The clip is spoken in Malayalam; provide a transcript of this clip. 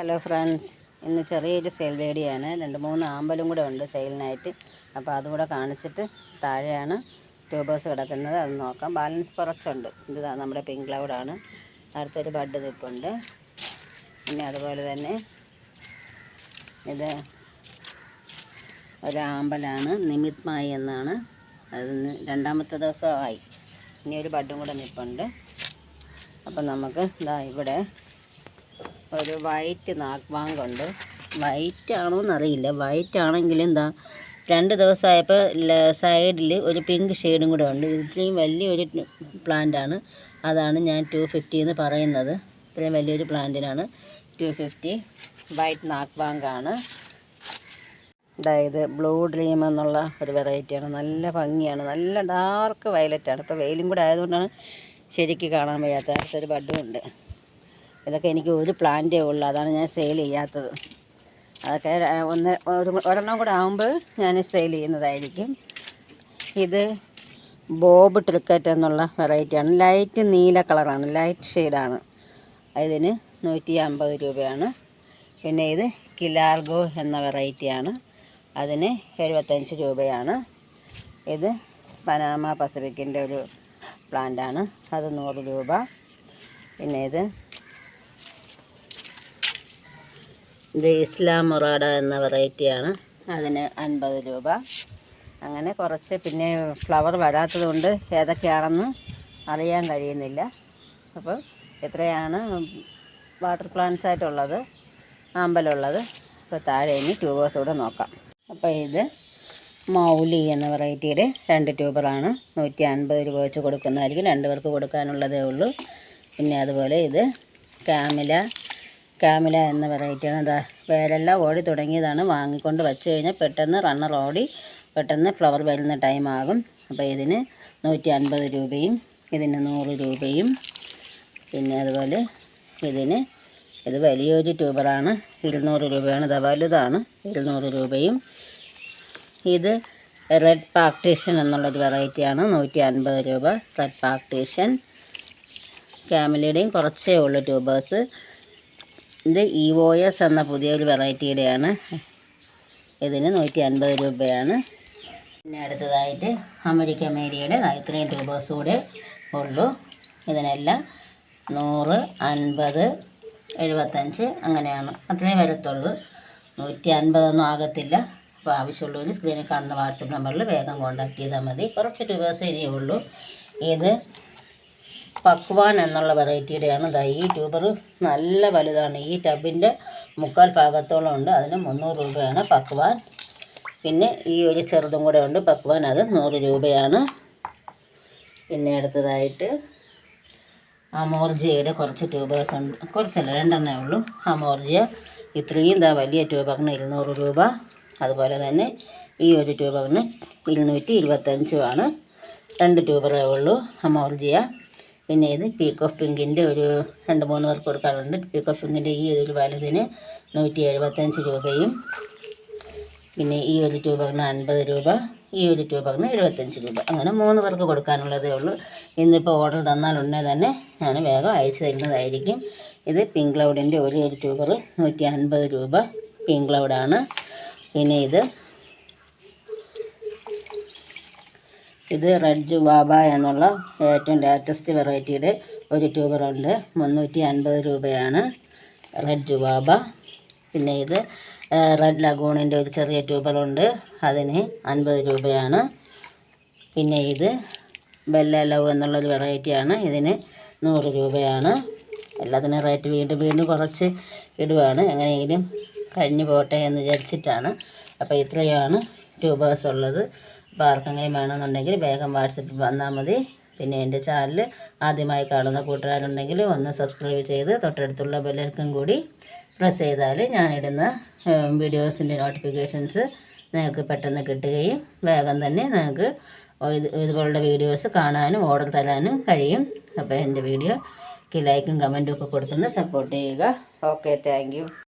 ഹലോ ഫ്രണ്ട്സ് ഇന്ന് ചെറിയൊരു സെയിൽ വേടിയാണ് രണ്ട് മൂന്ന് ആമ്പലും കൂടെ ഉണ്ട് സെയിലിനായിട്ട് അപ്പോൾ അതുകൂടെ കാണിച്ചിട്ട് താഴെയാണ് ട്യൂബേഴ്സ് കിടക്കുന്നത്. അത് നോക്കാം. ബാലൻസ് കുറച്ചുണ്ട്. ഇത് നമ്മുടെ പിങ്ക് ക്ലൗഡാണ് അടുത്തൊരു ബഡ് നിൽപ്പുണ്ട് പിന്നെ അതുപോലെ തന്നെ ഇത് ഒരു ആമ്പലാണ്. നിമിത് മായി എന്നാണ്. അതിന് രണ്ടാമത്തെ ദിവസമായി. ഇനി ഒരു ബഡും കൂടെ നിപ്പുണ്ട്. അപ്പം നമുക്ക് ഇതാ ഇവിടെ ഒരു വൈറ്റ് നാഗ്വാങ്കുണ്ട് വൈറ്റ് ആണോ എന്നറിയില്ല. വൈറ്റ് ആണെങ്കിൽ എന്താ രണ്ട് ദിവസമായപ്പോൾ സൈഡിൽ ഒരു പിങ്ക് ഷെയ്ഡും കൂടെ ഉണ്ട്. ഇത്രയും വലിയൊരു പ്ലാന്റാണ് അതാണ് ഞാൻ ടു ഫിഫ്റ്റി എന്ന് പറയുന്നത്. ഇത്രയും വലിയൊരു പ്ലാന്റിനാണ് ടു ഫിഫ്റ്റി വൈറ്റ് നാഗ്വാങ്കാണ് അതായത് ബ്ലൂ ഡ്രീം എന്നുള്ള ഒരു വെറൈറ്റിയാണ് നല്ല ഭംഗിയാണ്. നല്ല ഡാർക്ക് വയലറ്റാണ് ഇപ്പോൾ വെയിലും കൂടെ ആയതുകൊണ്ടാണ് ശരിക്ക് കാണാൻ വയ്യാത്ത. അടുത്തൊരു ബഡും ഉണ്ട്. ഇതൊക്കെ എനിക്ക് ഒരു പ്ലാന്റേ ഉള്ളൂ. അതാണ് ഞാൻ സെയിൽ ചെയ്യാത്തത്. അതൊക്കെ ഒന്ന് ഒരു ഒരെണ്ണം കൂടെ ആകുമ്പോൾ ഞാൻ സെയിൽ ചെയ്യുന്നതായിരിക്കും. ഇത് ബോബ് ട്രിക്കറ്റ് എന്നുള്ള വെറൈറ്റിയാണ് ലൈറ്റ് നീല കളറാണ് ലൈറ്റ് ഷെയ്ഡാണ് ഇതിന് നൂറ്റി അമ്പത് രൂപയാണ്. പിന്നെ ഇത് കിലാർഗോ എന്ന വെറൈറ്റിയാണ് അതിന് എഴുപത്തഞ്ച് രൂപയാണ്. ഇത് പനാമ പസഫിക്കിന്റെ ഒരു പ്ലാന്റാണ് അത് നൂറ് രൂപ. പിന്നെ ഇത് ഇത് ഇസ്ലാം മൊറാഡ എന്ന വെറൈറ്റിയാണ് അതിന് അൻപത് രൂപ. അങ്ങനെ കുറച്ച് പിന്നെ ഫ്ലവർ വരാത്തത് കൊണ്ട് ഏതൊക്കെയാണെന്ന് അറിയാൻ കഴിയുന്നില്ല. അപ്പോൾ എത്രയാണ് വാട്ടർ പ്ലാന്റ്സ് ആയിട്ടുള്ളത്? ആമ്പലുള്ളത് അപ്പോൾ താഴെ ഇനി ട്യൂബേഴ്സ് കൂടെ നോക്കാം. അപ്പോൾ ഇത് മൗലി എന്ന വെറൈറ്റിയുടെ രണ്ട് ട്യൂബറാണ് നൂറ്റി അൻപത് രൂപ വെച്ച് കൊടുക്കുന്നതായിരിക്കും. രണ്ട് പേർക്ക് കൊടുക്കാനുള്ളതേ ഉള്ളൂ. പിന്നെ അതുപോലെ ഇത് കാമില കാമില എന്ന വെറൈറ്റിയാണ്. അതാ വേരെല്ലാം ഓടി തുടങ്ങിയതാണ്. വാങ്ങിക്കൊണ്ട് വെച്ച് കഴിഞ്ഞാൽ പെട്ടെന്ന് റണ്ണർ ഓടി പെട്ടെന്ന് ഫ്ലവർ വരുന്ന ടൈമാകും അപ്പോൾ ഇതിന് നൂറ്റി അൻപത് രൂപയും ഇതിന് നൂറ് രൂപയും. പിന്നെ അതുപോലെ ഇതിന് ഇത് വലിയൊരു ട്യൂബറാണ് ഇരുന്നൂറ് രൂപയാണ്. ഇത് വലുതാണ്. ഇരുന്നൂറ് രൂപയും. ഇത് റെഡ് പാക്ടീഷൻ എന്നുള്ളൊരു വെറൈറ്റിയാണ് നൂറ്റി അൻപത് രൂപ റെഡ് പാക്ടീഷൻ ക്യാമിലിയുടെയും കുറച്ചേ ഉള്ളൂ ട്യൂബേഴ്സ് ഇത് ഇ ഒ എസ് എന്ന പുതിയൊരു വെറൈറ്റിയുടെയാണ്. ഇതിന് നൂറ്റി അൻപത് രൂപയാണ്. പിന്നെ അടുത്തതായിട്ട് അമേരിക്ക മേരിയുടെ ഇത്രയും ട്യൂബേഴ്സ് കൂടെ ഉള്ളൂ. ഇതിനെല്ലാം നൂറ് അൻപത് എഴുപത്തഞ്ച് അങ്ങനെയാണ്. അത്രേ വരത്തുള്ളൂ. നൂറ്റി അൻപതൊന്നും ആകത്തില്ല. അപ്പോൾ ആവശ്യമുള്ളവർ സ്ക്രീനിൽ കാണുന്ന വാട്സപ്പ് നമ്പറിൽ വേഗം കോൺടാക്ട് ചെയ്താൽ മതി. കുറച്ച് ട്യൂബേഴ്സ് ഇനിയേ ഉള്ളൂ. ഇത് പക്വാൻ എന്നുള്ള വെറൈറ്റിയുടെയാണ് ദാ ഈ ട്യൂബർ. നല്ല വലുതാണ്. ഈ ടബിന്റെ മുക്കാൽ ഭാഗത്തോളം ഉണ്ട്. അതിന് മുന്നൂറ് രൂപയാണ് പക്വാൻ. പിന്നെ ഈ ഒരു ചെറുതും കൂടെ ഉണ്ട്. പക്വാൻ അത് നൂറ് രൂപയാണ്. പിന്നെ അടുത്തതായിട്ട് അമോർജിയയുടെ കുറച്ച് ട്യൂബേഴ്സ് ഉണ്ട്. കുറച്ചല്ല രണ്ടെണ്ണേ ഉള്ളൂ. അമോർജിയ ഇത്രയും ഇതാ വലിയ ട്യൂബറിന് ഇരുന്നൂറ് രൂപ. അതുപോലെ തന്നെ ഈ ഒരു ട്യൂബറിന് ഇരുന്നൂറ്റി ഇരുപത്തഞ്ചുമാണ്. രണ്ട് ട്യൂബറേ ഉള്ളൂ അമോർജിയ. പിന്നെ ഇത് പീക്ക് ഓഫ് പിങ്കിന്റെ ഒരു രണ്ട് മൂന്ന് പേർക്ക് കൊടുക്കാറുണ്ട്. പീക്ക് ഓഫ് പിങ്കിന്റെ ഈ ഒരു വലുതിന് നൂറ്റി എഴുപത്തഞ്ച് രൂപയും പിന്നെ ഈ ഒരു ട്യൂബറിന് അൻപത് രൂപ ഈ ഒരു ട്യൂബറിന് എഴുപത്തഞ്ച് രൂപ. അങ്ങനെ മൂന്ന് പേർക്ക് കൊടുക്കാനുള്ളതേ ഉള്ളൂ. ഇന്നിപ്പോൾ ഓർഡർ തന്നാൽ ഉടനെ തന്നെ ഞാൻ വേഗം അയച്ചു തരുന്നതായിരിക്കും. ഇത് പിങ്ക് ക്ലൗഡിന്റെ ഒരു ഒരു ട്യൂബർ നൂറ്റി അൻപത് രൂപ പിങ്ക് ക്ലൗഡാണ് പിന്നെ ഇത് ഇത് റെഡ് ജുവാബ എന്നുള്ള ഏറ്റവും ലേറ്റസ്റ്റ് വെറൈറ്റിയുടെ ഒരു ട്യൂബറുണ്ട് മുന്നൂറ്റി അൻപത് രൂപയാണ് റെഡ് ജുവാബ പിന്നെ ഇത് റെഡ് ലഗൂണിന്റെ ഒരു ചെറിയ ട്യൂബറുണ്ട് അതിന് അൻപത് രൂപയാണ്. പിന്നെ ഇത് ബെല്ല ലവ് എന്നുള്ളൊരു വെറൈറ്റിയാണ് ഇതിന് നൂറ് രൂപയാണ്. എല്ലാത്തിനും റേറ്റ് വീണ്ടും വീണ്ടും കുറച്ച് ഇടുവാണ്. എങ്ങനെയെങ്കിലും കഴിഞ്ഞു പോട്ടെ എന്ന് വിചാരിച്ചിട്ടാണ്. അപ്പോൾ ഇത്രയാണ് ട്യൂബേഴ്സ് ഉള്ളത്. അപ്പോൾ ആർക്കെങ്കിലും വേണമെന്നുണ്ടെങ്കിൽ വേഗം വാട്സപ്പിൽ വന്നാൽ മതി. പിന്നെ എന്റെ ചാനൽ ആദ്യമായി കാണുന്ന കൂട്ടുകാരുണ്ടെങ്കിൽ ഒന്ന് സബ്സ്ക്രൈബ് ചെയ്ത് തൊട്ടടുത്തുള്ള ബെല്ലർക്കും കൂടി പ്രസ് ചെയ്താൽ ഞാനിടുന്ന വീഡിയോസിന്റെ നോട്ടിഫിക്കേഷൻസ് നിങ്ങൾക്ക് പെട്ടെന്ന് കിട്ടുകയും വേഗം തന്നെ നിങ്ങൾക്ക് ഇത് ഇതുപോലുള്ള വീഡിയോസ് കാണാനും ഓർഡർ തരാനും കഴിയും. അപ്പോൾ എന്റെ വീഡിയോക്ക് ലൈക്കും കമന്റും ഒക്കെ കൊടുത്തൊന്ന് സപ്പോർട്ട് ചെയ്യുക. Okay thank